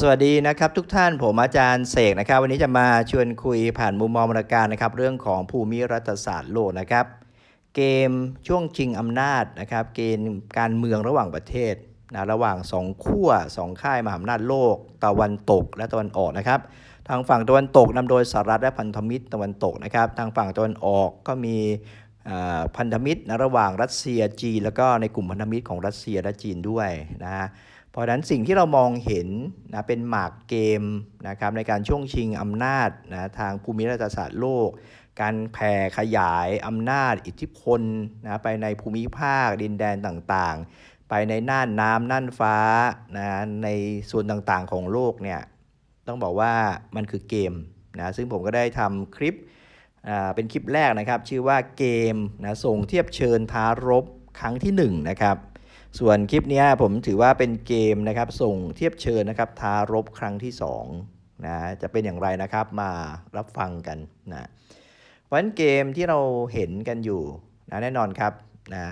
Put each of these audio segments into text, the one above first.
สวัสดีนะครับทุกท่านผมอาจารย์เสกนะครับ วันนี้จะมาชวนคุยผ่านมุมมองบรรณาการนะครับ เรื่องของภูมิรัฐศาสตร์โลกนะครับ เกมช่วงชิงอำนาจนะครับ เกมการเมืองระหว่างประเทศนะระหว่างสองขั้วสองค่ายมหาอำนาจโลก ตะวันตกและตะวันออกนะครับ ทางฝั่งตะวันตกนำโดยสหรัฐและพันธมิตรตะวันตกนะครับ ทางฝั่งตะวันออกก็มีพันธมิตรนะระหว่างรัสเซียจีน แล้วก็ในกลุ่มพันธมิตรของรัสเซียและจีนด้วยนะฮะ เพราะฉะนั้นสิ่งที่เรามองเห็นนะเป็นหมากเกมนะครับในการช่วงชิงอำนาจนะทางภูมิรัฐศาสตร์โลก การแผ่ขยายอำนาจอิทธิพลนะไปในภูมิภาคดินแดนต่างๆ ไปในน่านน้ำน่านฟ้านะในส่วนต่างๆของโลกเนี่ยต้องบอกว่ามันคือเกมนะซึ่งผมก็ได้ทำคลิปเป็นคลิปแรกนะครับ ชื่อว่าเกมนะส่งเทียบเชิญท้ารบครั้งที่หนึ่งนะครับ ส่วนคลิปนี้ผมถือว่าเป็นเกมนะครับส่งเทียบเชิญนะครับทารบครั้งที่2นะจะเป็นอย่างไรนะครับมารับฟังกันนะเพราะฉะนั้นเกมที่เราเห็นกันอยู่นะแน่นอนครับนะ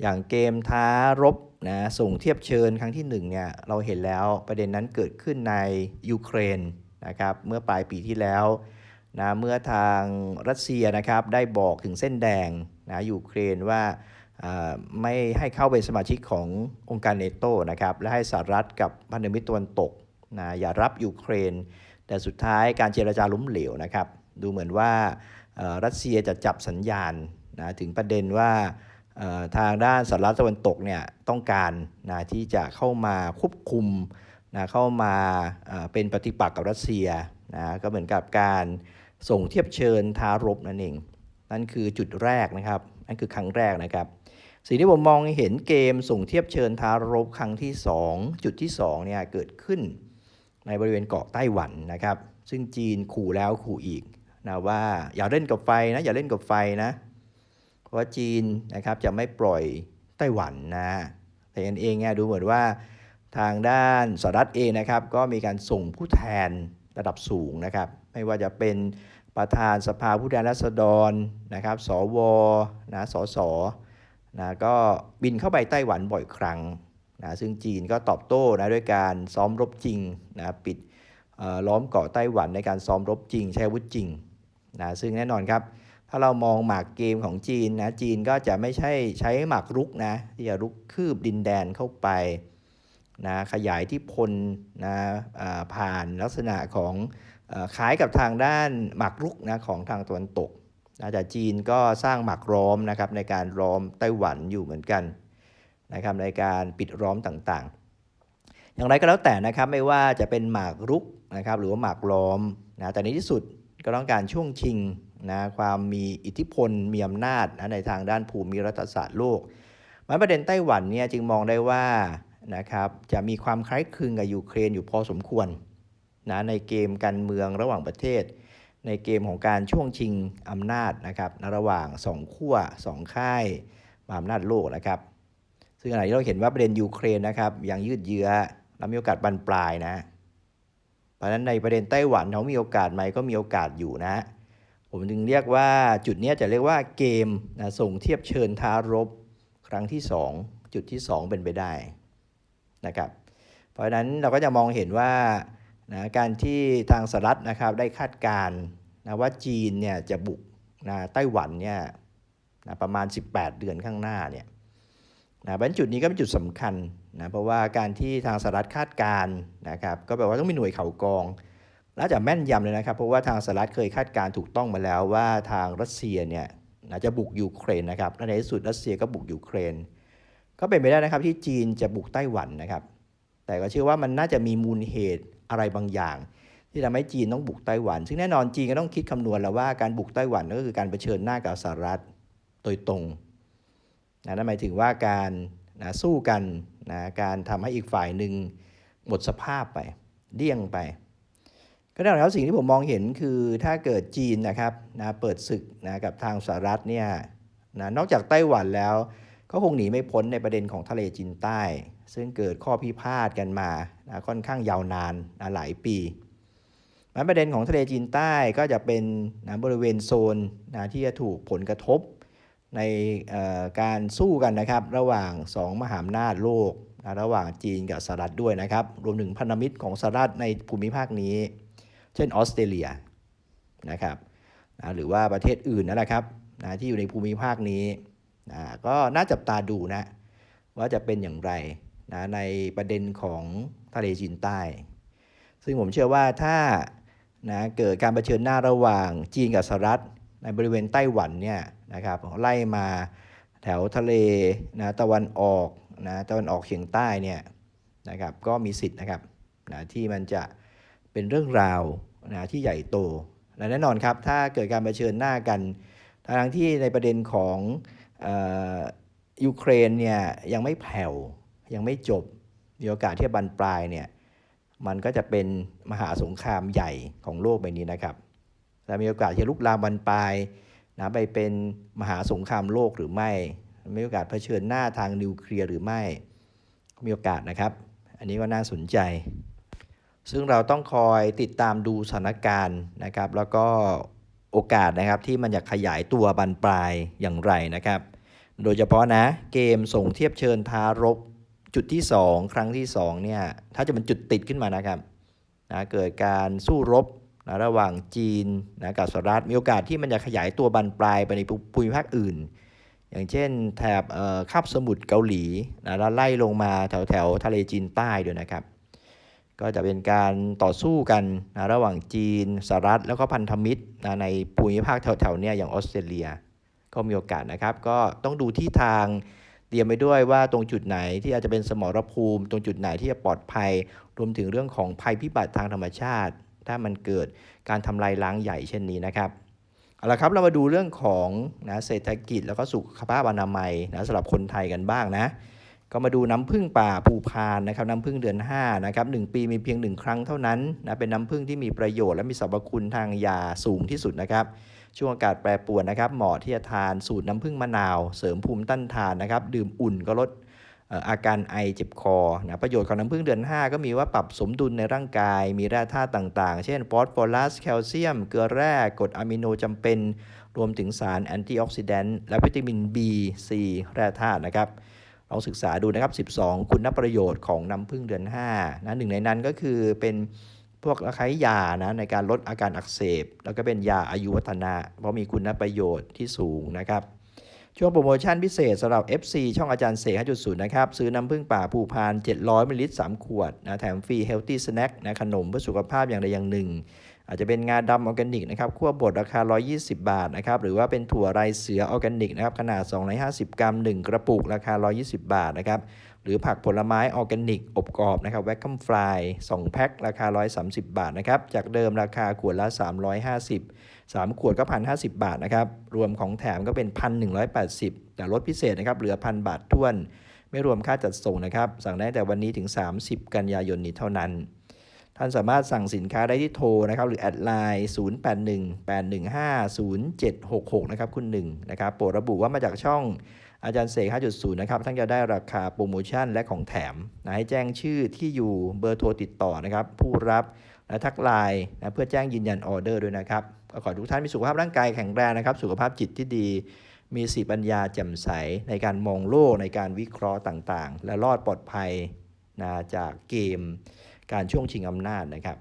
อย่างเกมท้ารบนะส่งเทียบเชิญครั้งที่1เนี่ยเราเห็นแล้วประเด็นนั้นเกิดขึ้นในยูเครนนะครับเมื่อปลายปีที่แล้วนะเมื่อทางรัสเซียนะครับได้บอกถึงเส้นแดงนะยูเครนว่า ไม่ให้เข้าเป็นสมาชิกขององค์การเนโตนะครับและให้สหรัฐกับพันธมิตรตะวันตกนะอย่ารับยูเครน แต่สุดท้ายการเจรจาล้มเหลวนะครับ ดูเหมือนว่ารัสเซียจะจับสัญญาณนะถึงประเด็นว่าทางด้านสหรัฐตะวันตกเนี่ยต้องการนะที่จะเข้ามาควบคุมนะเข้ามาเป็นปฏิปักษ์กับรัสเซียนะก็เหมือนกับการส่งเทียบเชิญทารบนั่นเอง นั่นคือจุดแรกนะครับ นั่นคือครั้งแรกนะครับ สิ่งที่ผมมองเห็นเกมส่งเทียบเชิญทารบครั้งที่ 2 จุดที่2เนี่ยเกิดขึ้นในบริเวณเกาะไต้หวันนะครับ ซึ่งจีนขู่แล้วขู่อีกนะว่าอย่าเล่นกับไฟนะอย่าเล่นกับไฟนะ เพราะจีนนะครับจะไม่ปล่อยไต้หวันนะแต่เองเนี่ยดูเหมือนว่าทางด้านสหรัฐเองนะครับ ก็มีการส่งผู้แทนระดับสูงนะครับ ไม่ว่าจะเป็นประธานสภาผู้แทนราษฎรนะครับ สวนะสส นะก็บินเข้าไปไต้หวันบ่อยครั้งนะซึ่งจีนก็ตอบโต้นะด้วยการซ้อมรบจริงนะปิดล้อมเกาะไต้หวันในการซ้อมรบจริง ใช้อาวุธจริงนะซึ่งแน่นอนครับ ถ้าเรามองหมากเกมของจีนนะจีนก็จะไม่ใช่ใช้หมากรุกนะที่จะรุกคืบดินแดนเข้าไปนะขยายที่พลนะผ่านลักษณะของอคล้ายกับทางด้านหมากรุกนะของทางตะวันตก นะแต่จีนก็สร้างหมากล้อมนะครับในการล้อมไต้หวันอยู่เหมือนกันนะครับในการปิดล้อมต่างๆ อย่างไรก็แล้วแต่นะครับไม่ว่าจะเป็นหมากรุกนะครับหรือว่าหมากล้อมนะแต่ในที่สุดก็ต้องการช่วงชิงนะความมีอิทธิพลมีอำนาจนะในทางด้านภูมิรัฐศาสตร์โลกมันประเด็นไต้หวันเนี่ยจึงมองได้ว่านะครับจะมีความคล้ายคลึงกับยูเครนอยู่พอสมควรนะในเกมการเมืองระหว่างประเทศ ในเกมของการช่วงชิงอำนาจนะครับระหว่างสองขั้วสองค่ายมาอำนาจโลกนะครับ ซึ่งขณะที่เราเห็นว่าประเด็นยูเครนนะครับยังยืดเยื้อและมีโอกาสบานปลายนะเพราะฉะนั้นในประเด็นไต้หวันเขามีโอกาสไหมก็มีโอกาสอยู่นะ ผมจึงเรียกว่าจุดนี้จะเรียกว่าเกมนะส่งเทียบเชิญท้ารบ ครั้งที่ 2 จุดที่ 2 เป็นไปได้นะครับ เพราะฉะนั้นเราก็จะมองเห็นว่า นะการที่ทางสหรัฐนะครับได้คาดการณ์นะว่าจีนเนี่ยจะบุกนะไต้หวันเนี่ยนะประมาณ 18 เดือนข้างหน้าเนี่ยนะเพราะฉะนั้นจุดนี้ก็เป็นจุดสำคัญนะเพราะว่าการที่ทางสหรัฐคาดการณ์นะครับก็แปลว่าต้องมีหน่วยเข่ากองและจะแม่นยำเลยนะครับเพราะว่าทางสหรัฐเคยคาดการณ์ถูกต้องมาแล้วว่าทางรัสเซียเนี่ยนะจะบุกยูเครนนะครับและในที่สุดรัสเซียก็บุกยูเครน ก็เป็นไปได้นะครับที่จีนจะบุกไต้หวันนะครับ แต่ก็เชื่อว่ามันน่าจะมีมูลเหตุ อะไรบางอย่าง ที่ทำให้จีนต้องบุกไต้หวัน ซึ่งแน่นอนจีนก็ต้องคิดคำนวณแล้วว่าการบุกไต้หวันก็คือการเผชิญหน้ากับสหรัฐโดยตรงนะนั่นหมายถึงว่าการนะสู้กันนะการทำให้อีกฝ่ายหนึ่งหมดสภาพไปเลี่ยงไป ก็แน่นอนครับสิ่งที่ผมมองเห็นคือถ้าเกิดจีนนะครับนะเปิดศึกนะกับทางสหรัฐเนี่ยนะนอกจากไต้หวันแล้ว ก็คงหนีไม่พ้นในประเด็นของทะเลจีนใต้ ซึ่งเกิดข้อพิพาทกันมานะค่อนข้างยาวนานนะหลายปีมันประเด็นของทะเลจีนใต้ก็จะเป็นนะบริเวณโซนนะที่จะถูกผลกระทบในการสู้กันนะครับ ระหว่างสองมหาอำนาจโลกนะระหว่างจีนกับสหรัฐด้วยนะครับ รวมถึงพันธมิตรของสหรัฐในภูมิภาคนี้ เช่นออสเตรเลียนะครับนะหรือว่าประเทศอื่นนั่นแหละครับนะที่อยู่ในภูมิภาคนี้ นะก็น่าจับตาดูนะ ว่าจะเป็นอย่างไรนะในประเด็นของทะเลจีนใต้ ซึ่งผมเชื่อว่าถ้านะเกิดการเผชิญหน้าระหว่างจีนกับสหรัฐ ในบริเวณไต้หวันเนี่ยนะครับไล่มาแถวทะเลนะตะวันออกนะตะวันออกเฉียงใต้เนี่ยนะครับก็มีสิทธิ์นะครับนะที่มันจะเป็นเรื่องราวนะที่ใหญ่โตและแน่นอนครับ ถ้าเกิดการเผชิญหน้ากันทั้งที่ในประเด็นของ ยูเครนเนี่ยยังไม่แผ่วยังไม่จบมีโอกาสที่จะบานปลายเนี่ยมันก็จะเป็นมหาสงครามใหญ่ของโลกใบนี้นะครับ และมีโอกาสจะลุกลามบานปลายนะไปเป็นมหาสงครามโลกหรือไม่มีโอกาสเผชิญหน้าทางนิวเคลียร์หรือไม่มีโอกาสนะครับ อันนี้ก็น่าสนใจ ซึ่งเราต้องคอยติดตามดูสถานการณ์นะครับ แล้วก็ โอกาสนะครับที่มันจะขยายตัวบานปลายอย่างไรนะครับ โดยเฉพาะนะเกมส่งเทียบเชิญทารบจุดที่ 2 ครั้งที่2เนี่ยถ้าจะเป็นจุดติดขึ้นมานะครับนะเกิดการสู้รบนะระหว่างจีนนะกับสหรัฐมีโอกาสที่มันจะขยายตัวบานปลายไปในภูมิภาคอื่น อย่างเช่นแถบเอ่อคาบสมุทรเกาหลีนะแล้วไล่ลงมาแถวแถวทะเลจีนใต้ด้วยนะครับ ก็จะเป็นการต่อสู้กันนะระหว่างจีนสหรัฐแล้วก็พันธมิตรนะในภูมิภาคแถวๆนี้อย่างออสเตรเลีย ก็มีโอกาสนะครับ ก็ต้องดูที่ทางเตรียมไปด้วยว่าตรงจุดไหนที่อาจจะเป็นสมรภูมิ ตรงจุดไหนที่จะปลอดภัย รวมถึงเรื่องของภัยพิบัติทางธรรมชาติ ถ้ามันเกิดการทำลายล้างใหญ่เช่นนี้นะครับเอาละครับเรามาดูเรื่องของนะเศรษฐกิจแล้วก็สุขภาพอนามัยนะสำหรับคนไทยกันบ้างนะ ก็มาดูน้ำผึ้งป่าภูพานนะครับน้ำผึ้งเดือน5นะครับหปีมีเพียงหนึ่งครั้งเท่านั้นนะเป็นน้ำผึ้งที่มีประโยชน์และมีสรรพคุณทางยาสูงที่สุดนะครับช่วงอากาศแปรปรวนนะครับเหมาะที่จะทานสูตรน้ำผึ้งมะนาว เสริมภูมิต้านทานนะครับดื่มอุ่นก็ลดเอ่ออาการไอเจ็บคอนะประโยชน์ของน้ำผึ้งเดือน 5 ก็มีว่าปรับสมดุลในร่างกาย มีแร่ธาตุต่างๆ เช่นฟอสฟอรัส แคลเซียม เกลือแร่กรดอะมิโนจำเป็น รวมถึงสารแอนตี้ออกซิแดนต์และวิตามิน B C แร่ธาตุนะครับ ลองศึกษาดูนะครับ 12 คุณประโยชน์ของน้ำผึ้งเดือน5นะหนึ่งในนั้นก็คือเป็นพวกคล้ายยานะในการลดอาการอักเสบ แล้วก็เป็นยาอายุวัฒนะ เพราะมีคุณประโยชน์ที่สูงนะครับ ช่วงโปรโมชั่นพิเศษสำหรับ FC ช่องอาจารย์เสก5.0 นะครับ ซื้อน้ำผึ้งป่าภูพาน 700มิลลิลิตร 3 ขวดนะแถมฟรี Healthy Snack นะขนมเพื่อสุขภาพอย่างใดอย่างหนึ่ง อาจจะเป็นงาดำออร์แกนิกนะครับคั่วบดราคา 120 บาทนะครับหรือว่าเป็นถั่วไรเสือออร์แกนิกนะครับขนาด 250 กรัม 1 กระปุกราคา 120 บาทนะครับหรือผักผลไม้ออร์แกนิก อบกรอบนะครับแวคคัมฟลาย2แพ็คราคา 130 บาทนะครับจากเดิมราคาขวดละ 350 3 ขวดก็1,050บาทนะครับรวมของแถมก็เป็น 1,180 แต่ลดพิเศษนะครับเหลือ1,000บาทท้วน ไม่รวมค่าจัดส่งนะครับสั่งได้แต่วันนี้ถึง 30 กันยายนนี้เท่านั้น ท่านสามารถสั่งสินค้าได้ที่โทรนะครับหรือแอดไลน์0818150766 นะครับคุณหนึ่งนะครับโปรดระบุว่ามาจากช่องอาจารย์เสก5.0 นะครับท่านจะได้ราคาโปรโมชั่นและของแถมนะให้แจ้งชื่อที่อยู่เบอร์โทรติดต่อนะครับผู้รับและทักไลน์นะเพื่อแจ้งยืนยันออเดอร์ด้วยนะครับก็ขอทุกท่านมีสุขภาพร่างกายแข็งแรงนะครับ สุขภาพจิตที่ดี มีสติปัญญาแจ่มใสในการมองโลกในการวิเคราะห์ต่างๆ และรอดปลอดภัยนะจากเกม การช่วงชิงอำนาจนะครับ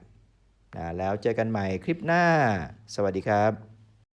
นะแล้วเจอกันใหม่คลิปหน้า สวัสดีครับ